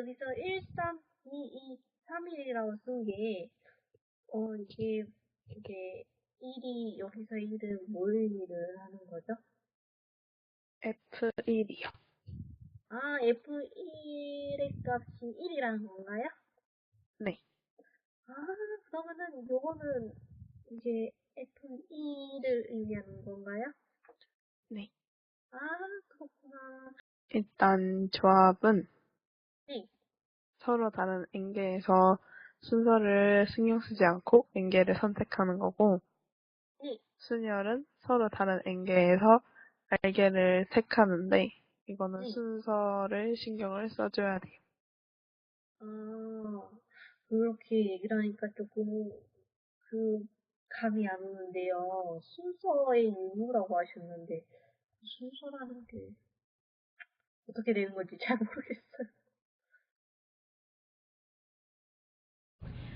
여기서 1, 3, 2, 2, 3일이라고 쓴 게, 어, 이게, 이게, 1이, 여기서 1은 뭘 일을 하는 거죠? F1이요. 아, F1의 값이 1이라는 건가요? 네. 아, 그러면은 요거는 이제 F2를 의미하는 건가요? 네. 아, 그렇구나. 일단 조합은 네. 서로 다른 엔계에서 순서를 신경 쓰지 않고 엔계를 선택하는 거고 네. 순열은 서로 다른 엔계에서 알게를 택하는데 이거는 네. 순서를 신경을 써줘야 돼요. 아, 그렇게 얘기를 하니까 조금 그 감이 안 오는데요. 순서의 일부라고 하셨는데 순서라는 게 어떻게 되는 건지 잘 모르겠어요.